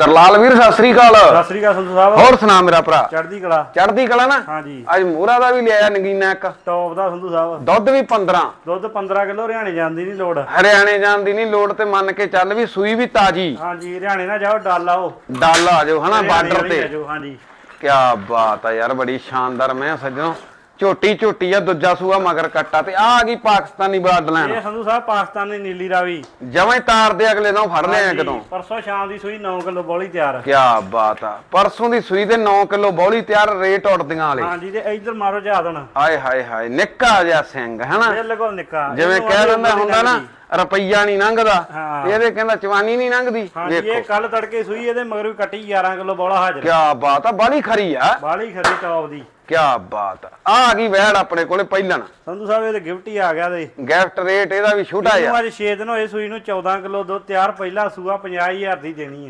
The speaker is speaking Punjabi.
ਗਰਲਾਲ ਵੀਰ ਸਤਿ ਸ੍ਰੀ ਅਕਾਲ। ਸਤਿ ਸ੍ਰੀ ਅਕਾਲ ਸੰਧੂ ਸਾਹਿਬ। ਹੋਰ ਸੁਣਾ ਮੇਰਾ ਭਰਾ। ਚੜ੍ਹਦੀ ਕਲਾ। ਚੜਦੀ ਕਲਾ ਨਾ? ਹਾਂਜੀ। ਅੱਜ ਮੋਹਰਾ ਦਾ ਵੀ ਲਿਆਇਆ ਨਗੀਨਾ ਇੱਕ। ਟੌਪ ਦਾ ਸੰਧੂ ਸਾਹਿਬ। ਦੁੱਧ ਵੀ 15 ਦੁੱਧ 15 ਕਿਲੋ ਹਰਿਆਣੇ ਜਾਂਦੀ ਨਹੀਂ ਲੋੜ। ਹਰਿਆਣੇ ਜਾਣ ਦੀ ਨਹੀਂ ਲੋੜ ਤੇ ਮੰਨ ਕੇ ਚੱਲ ਵੀ ਸੂਈ ਵੀ ਤਾਜੀ। ਹਾਂਜੀ ਹਰਿਆਣੇ ਨਾ ਜਾਓ ਡੱਲ ਆਓ। ਡੱਲ ਆ ਜਾਓ ਹਨਾ ਬਾਰਡਰ ਤੇ। ਹਾਂਜੀ। ਕੀ ਬਾਤ ਆ ਯਾਰ ਬੜੀ ਸ਼ਾਨਦਾਰ ਮੈਂ ਸੱਜਣੋ ਝੋਟੀ ਝੋਟੀ ਆ ਦੂਜਾ ਸੂਆ ਮਗਰ ਕੱਟਾ ਤੇ ਆ ਆ ਗਈ ਪਾਕਿਸਤਾਨੀ ਲਾਈਨ ਇਹ ਸੰਧੂ ਸਾਹਿਬ ਪਾਕਿਸਤਾਨ ਨੀਲੀ ਰਾਵੀ। ਜਵੇਂ ਤਾਰ ਦੇ ਅਗਲੇ ਨੂੰ ਫੜ ਲਿਆ ਕਦੋਂ ਪਰਸੋਂ ਸ਼ਾਮ ਦੀ ਸੂਈ 9 ਕਿਲੋ ਬੋਲੀ ਤਿਆਰ। ਕੀ ਬਾਤ ਆ। ਪਰਸੋਂ ਦੀ ਸੂਈ ਤੇ 9 ਕਿਲੋ ਬੌਲੀ ਤਿਆਰ ਰੇਟ ਉੱਡਦੀਆਂ ਵਾਲੇ। ਹਾਂਜੀ ਤੇ ਇੱਧਰ ਮਾਰੋ ਜਾ ਦੇਣ ਆਏ ਹਾਏ ਹਾਏ ਨਿੱਕਾ ਜਿਹਾ ਸਿੰਘ ਹਨਾ? ਬਿਲਕੁਲ ਨਿੱਕਾ। ਜਿਵੇਂ ਕਹਿ ਦਿੰਦਾ ਹੁੰਦਾ ਨਾ ਰੁਪਈਆ ਨਹੀਂ ਲੰਘਦਾ। ਹਾਂ। ਤੇ ਇਹਦੇ ਕਹਿੰਦਾ ਚਵਾਨੀ ਨਹੀਂ ਲੰਘਦੀ। ਹਾਂਜੀ ਇਹ ਕੱਲ ਤੜਕੇ ਸੂਈ ਇਹਦੇ ਮਗਰ ਵੀ ਕੱਟੀ 11 ਕਿਲੋ ਬੋਲਾ ਹਾਜ਼ਰ। ਕੀ ਬਾਤ ਆ ਬੜੀ ਖਰੀ ਆ। ਬਾਲੀ ਖਰੀ ਟੌਪ ਦੀ। ਕੀ ਬਾਤ ਆ। ਆ ਆ ਗਈ ਵਹਿੜ ਆਪਣੇ ਕੋਲੇ ਪਹਿਲਣ। ਸੰਧੂ ਸਾਹਿਬ ਇਹਦੇ ਗਿਫਟ ਹੀ ਆ ਗਿਆ ਤੇ। ਗਿਫਟ ਰੇਟ ਇਹਦਾ ਵੀ ਛੋਟਾ ਇਹਨੂੰ ਆ ਅੱਜ 6 ਦਿਨ ਹੋਏ ਸੂਈ ਨੂੰ 14 ਕਿਲੋ ਦੁੱਧ ਤਿਆਰ ਪਹਿਲਾ ਸੂਆ 50000 ਦੀ ਦੇਣੀ ਹੈ।